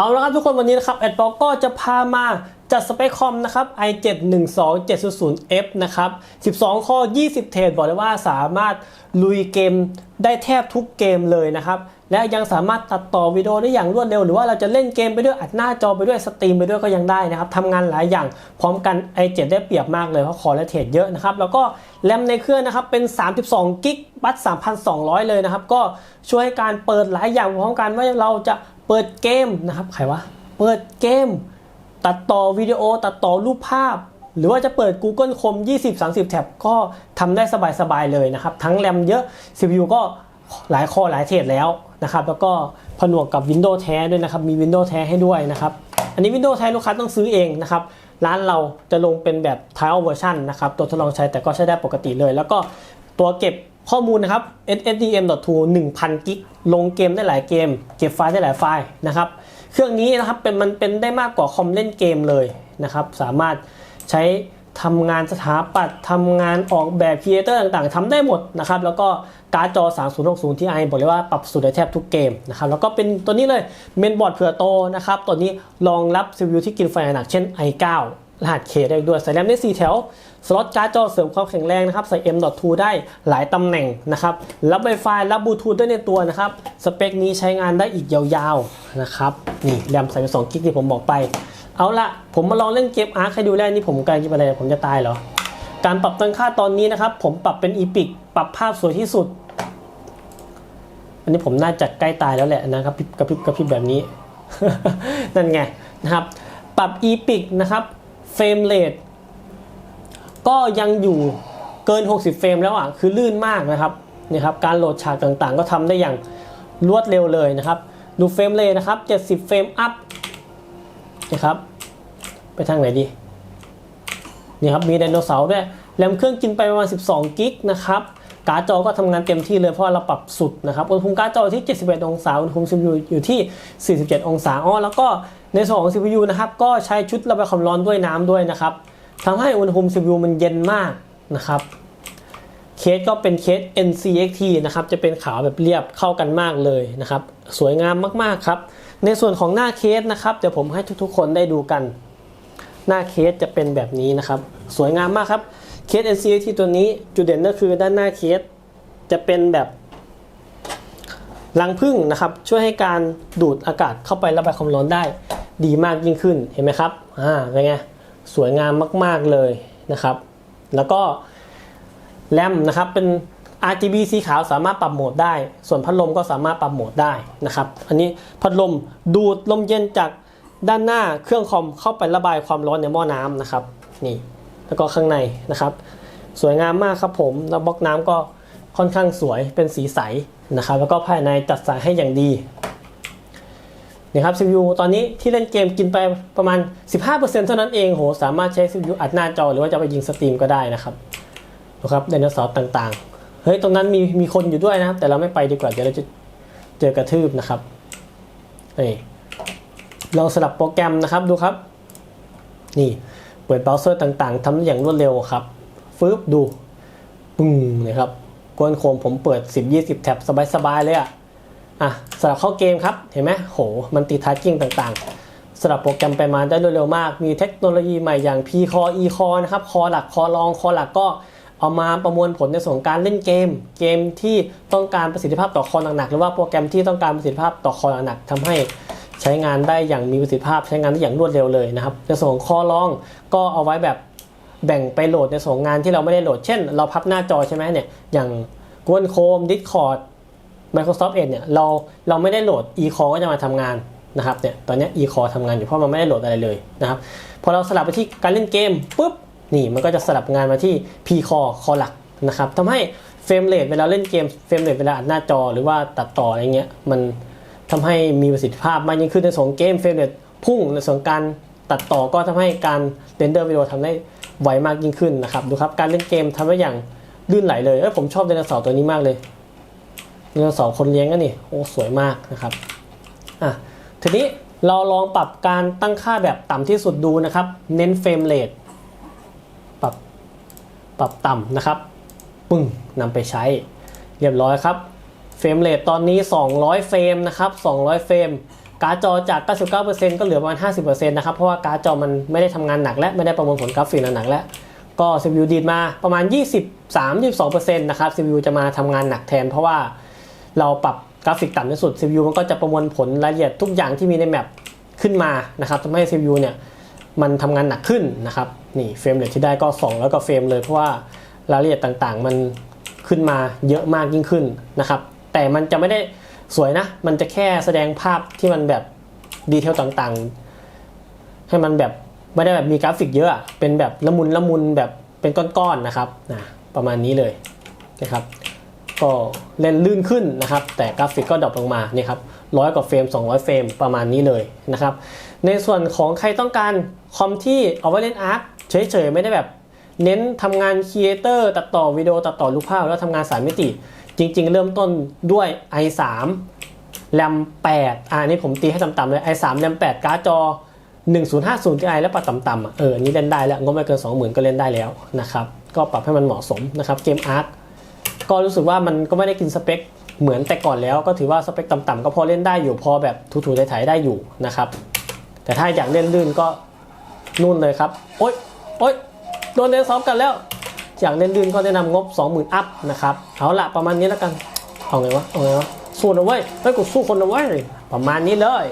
เอาละครับทุกคนวันนี้นะครับแอดบอกก็จะพามาจัดสเปคคอมนะครับ i7 12700F นะครับ 12 ข้อ 20 เทรดบอกเลยว่าสามารถลุยเกมได้แทบทุกเกมเลยนะครับ และยังสามารถตัดต่อวิดีโอได้อย่างรวดเร็ว หรือว่าเราจะเล่นเกมไปด้วยอัดหน้าจอไปด้วยสตรีมไปด้วยก็ยังได้นะครับทำงานหลายอย่างพร้อมกัน i7 ได้เปรียบมากเลยเพราะคอและเทรดเยอะนะครับ แล้วก็แรมในเครื่องนะครับเป็น 32กิกบัต3,200 เลยนะครับ ก็ช่วยให้การเปิดหลายอย่างพร้อมกันว่าเราจะ เปิดเกมนะครับใครวะเปิดเกม ตัดต่อวิดีโอตัดต่อรูปภาพ หรือว่าจะเปิด Google Chrome 20-30 แท็บก็ทำได้สบายๆเลยนะครับ ทั้งแรมเยอะ CPU ก็หลายคอหลายเทรดแล้วนะครับ แล้วก็ผนวกกับ Windows แท้ด้วยนะครับ มี Windows แท้ให้ด้วยนะครับ อันนี้ Windows แท้ลูกค้าต้องซื้อเองนะครับ ร้านเราจะลงเป็นแบบ trial version นะครับ ตัวทดลองใช้แต่ก็ใช้ได้ปกติเลย แล้วก็ตัวเก็บ ข้อมูลนะครับ SSDM.2 1000 กิก ลงเกมได้หลายเกม เก็บไฟล์ได้หลายไฟล์นะครับ เครื่องนี้นะครับเป็นมันเป็นได้มากกว่าคอมเล่นเกมเลยนะครับ สามารถใช้ทำงานสถาปัตย์ทำงานออกแบบครีเอเตอร์ต่างๆทำได้หมดนะครับ แล้วก็การ์ดจอ 3060 Ti บอกเลยว่าปรับสุดได้แทบทุกเกมนะครับ แล้วก็เป็นตัวนี้เลยเมนบอร์ดเผื่อโตนะครับ ตัวนี้รองรับ CPU ที่กินไฟหนักเช่น i9 รหัส K ได้ด้วยใส่แรมได้ 4 แถว สล็อตการ์ดจอเสริมความแข็งแรงนะครับ ใส่ M.2 ได้หลายตำแหน่งนะครับ รับ Wi-Fi รับบลูทูธด้วยในตัวนะครับ สเปคนี้ใช้งานได้อีกยาวๆนะครับ นี่แรมใส่ไป2กิกที่ผมบอกไป เอาละผมมาลองเล่นเกมอาร์คให้ดูแลนี่ผมกำลังจะไปอะไรผมจะตายเหรอ การปรับตั้งค่าตอนนี้นะครับ ผมปรับเป็นอีพิกปรับภาพสวยที่สุด อันนี้ผมน่าจะใกล้ตายแล้วแหละนะครับกระพริบกระพริบแบบนี้ นั่นไงนะครับ ปรับอีพิกนะครับ เฟรมเรทก็ยังอยู่เกิน 60 เฟรมแล้วอะคือลื่นมากนะครับนี่ครับการโหลดฉากต่างๆ ก็ทำได้อย่างรวดเร็วเลยนะครับ ดูเฟรมเรทนะครับ 70 เฟรมอัพนะครับ ไปทางไหนดีนี่ครับมีไดโนเสาร์ด้วยแรมเครื่องกินไปประมาณ 12 กิกนะครับ การ์ดจอก็ทำงานเต็มที่เลยเพราะเราปรับสุดนะครับอุณหภูมิการ์ดจอที่ 71 องศาอุณหภูมิ CPU อยู่ที่ 47 องศาอ๋อแล้วก็ในส่วนของ CPU นะครับก็ใช้ชุดระบายความร้อนด้วยน้ำด้วยนะครับทำให้อุณหภูมิ CPU มันเย็นมากนะครับเคสก็เป็นเคส NCXT นะครับจะเป็นขาวแบบเรียบเข้ากันมากเลยนะครับ สวยงามมากๆครับ ในส่วนของหน้าเคสนะครับเดี๋ยวผมให้ทุกๆ คนได้ดูกัน หน้าเคสจะเป็นแบบนี้นะครับ สวยงามมากครับ เคส NCT ตัวนี้จุดเด่นก็คือด้านหน้าเคสจะเป็นแบบรังผึ้งนะครับ ช่วยให้การดูดอากาศเข้าไประบายความร้อนได้ ดีมากยิ่งขึ้นเห็นไหมครับอ่าเป็นไงสวยงามมาก ๆเลยนะครับ แล้วก็แรมนะครับเป็น RGB สีขาวสามารถปรับโหมดได้ ส่วนพัดลมก็สามารถปรับโหมดได้นะครับ อันนี้พัดลมดูดลมเย็นจากด้านหน้าเครื่องคอมเข้าไประบายความร้อนในหม้อน้ำนะครับนี่ แล้วก็ข้างในนะครับ สวยงามมากครับผมแล้วบล็อกน้ำก็ค่อนข้างสวยเป็นสีใสนะครับ แล้วก็ภายในจัดสายให้อย่างดีนี่ครับ CPU ตอนนี้ที่เล่นเกมกินไปประมาณ 15%เท่านั้นเองโหสามารถใช้ CPU อัดหน้าจอหรือว่าจะไปยิงสตรีมก็ได้นะครับดูครับไดโนเสาร์ต่างๆ เฮ้ย ตรงนั้นมีมีคนอยู่ด้วยนะครับ แต่เราไม่ไปดีกว่า เดี๋ยวเราจะเจอกระทืบนะครับนี่ลองสลับโปรแกรมนะครับดูครับ นี่ เปิดเบราว์เซอร์ต่างๆทำได้อย่างรวดเร็วครับฟืบดูปึ้งนะครับกวนโคมผมเปิด 10-20 แท็บสบายๆเลยอะอะสลับเข้าเกมครับ เห็นไหมโห มันติดทัชกิ้งต่างๆสลับโปรแกรมไปมาได้รวดเร็วมาก มีเทคโนโลยีใหม่อย่าง P Core E Core นะครับ คอหลัก คอรอง คอหลักก็เอามาประมวลผลในส่วนของการเล่นเกม เกมที่ต้องการประสิทธิภาพต่อคอหนักๆ หรือว่าโปรแกรมที่ต้องการประสิทธิภาพต่อคอหนักๆทำให้ ช้งานได้อย่างมีประสิทธิภาพ ใช้งานได้อย่างรวดเร็วเลยนะครับในส่วนของคอลองก็เอาไว้แบบแบ่งไปโหลดในส่วนงงานที่เราไม่ได้โหลด เช่น เราพับหน้าจอใช่ไหมเนี่ยอย่าง Google Chrome Discord Microsoft Edge เนี่ยเราเราไม่ได้โหลด e-core ก็จะมาทำงานนะครับเนี่ยตอนนี้ e-core ทำงานอยู่เพราะมันไม่ได้โหลดอะไรเลยนะครับพอเราสลับไปที่การเล่นเกมปุ๊บนี่มันก็จะสลับงานมาที่ p-core คอหลักนะครับทำให้เฟรมเรทเวลาเล่นเกมเฟรมเรทเวลาอัดหน้าจอหรือว่าตัดต่ออะไรเงี้ยมัน ทำให้มีประสิทธิภาพมากยิ่งขึ้นในส่วนเกมเฟรมเรทพุ่งในส่วนการตัดต่อก็ทำให้การเรนเดอร์วิดีโอทำได้ไวมากยิ่งขึ้นนะครับดูครับการเล่นเกมทำได้อย่างลื่นไหลเลยเอ้ยผมชอบไดโนเสาร์ตัวนี้มากเลยไดโนเสาร์คนเลี้ยงกันนี่โอ้สวยมากนะครับอะทีนี้เราลองปรับการตั้งค่าแบบต่ำที่สุดดูนะครับ เน้นเฟรมเรทปรับปรับต่ำนะครับ ปึ้งนำไปใช้เรียบร้อยครับ เฟรมเรทตอนนี้ 200 เฟรมนะครับ 200 เฟรม การ์ดจอจาก 99%ก็เหลือประมาณ 50%นะครับ เพราะว่าการ์ดจอมันไม่ได้ทำงานหนักและไม่ได้ประมวลผลกราฟิกหนักแล้ว ก็ CPU ดีดมาประมาณ23-22%นะครับ CPU จะมาทำงานหนักแทน เพราะว่าเราปรับกราฟิกต่ำที่สุด CPU มันก็จะประมวลผลรายละเอียดทุกอย่างที่มีในแมปขึ้นมานะครับทำให้ CPU เนี่ยมันทำงานหนักขึ้นนะครับนี่เฟรมเรทที่ได้ก็2แล้วก็เฟรมเลยเพราะว่ารายละเอียดต่างๆ มันขึ้นมาเยอะมากยิ่งขึ้นนะครับ แต่มันจะไม่ได้สวยนะ มันจะแค่แสดงภาพที่มันแบบดีเทลต่างๆ ให้มันแบบไม่ได้แบบมีกราฟิกเยอะเป็นแบบละมุนละมุนแบบเป็นก้อนๆนะครับนะประมาณนี้เลยนะครับ ก็เล่นลื่นขึ้นนะครับ แต่กราฟิกก็ดรอปลงมานี่ครับร้อยกว่าเฟรม 200 เฟรมประมาณนี้เลยนะครับ ในส่วนของใครต้องการคอมที่เอาไว้เล่นอาร์ตเฉยๆ ไม่ได้แบบ เน้นทำงานครีเอเตอร์ตัดต่อวิดีโอตัดต่อรูปภาพ แล้วทำงานสายมิติ จริง ๆ เริ่มต้นด้วย i3 แรม8อ่านี่ผมตีให้ต่ำๆเลย i3 แรม8การ์ดจอ 1050 Ti แล้วปรับต่ำๆอะเอออันนี้เล่นได้แล้วงบไม่เกิน 20,000 ก็เล่นได้แล้วนะครับ ก็ปรับให้มันเหมาะสมนะครับเกมอาร์ตก็รู้สึกว่ามันก็ไม่ได้กินสเปคเหมือนแต่ก่อนแล้วก็ถือว่าสเปคต่ำๆก็พอเล่นได้อยู่พอแบบถูๆไถๆได้อยู่นะครับ แต่ถ้าอยากเล่นลื่นก็นู่นเลยครับ โอ๊ยโอ๊ย โดนเล่นซ้อมกันแล้วอยากเล่นลื่นก็แนะนำงบ 20,000 อัพนะครับ เอาละประมาณนี้แล้วกัน เอาไงวะ เอาไงวะ สู้นะเว้ยเฮ้ยกูสู้คนนะเว้ย ประมาณนี้เลย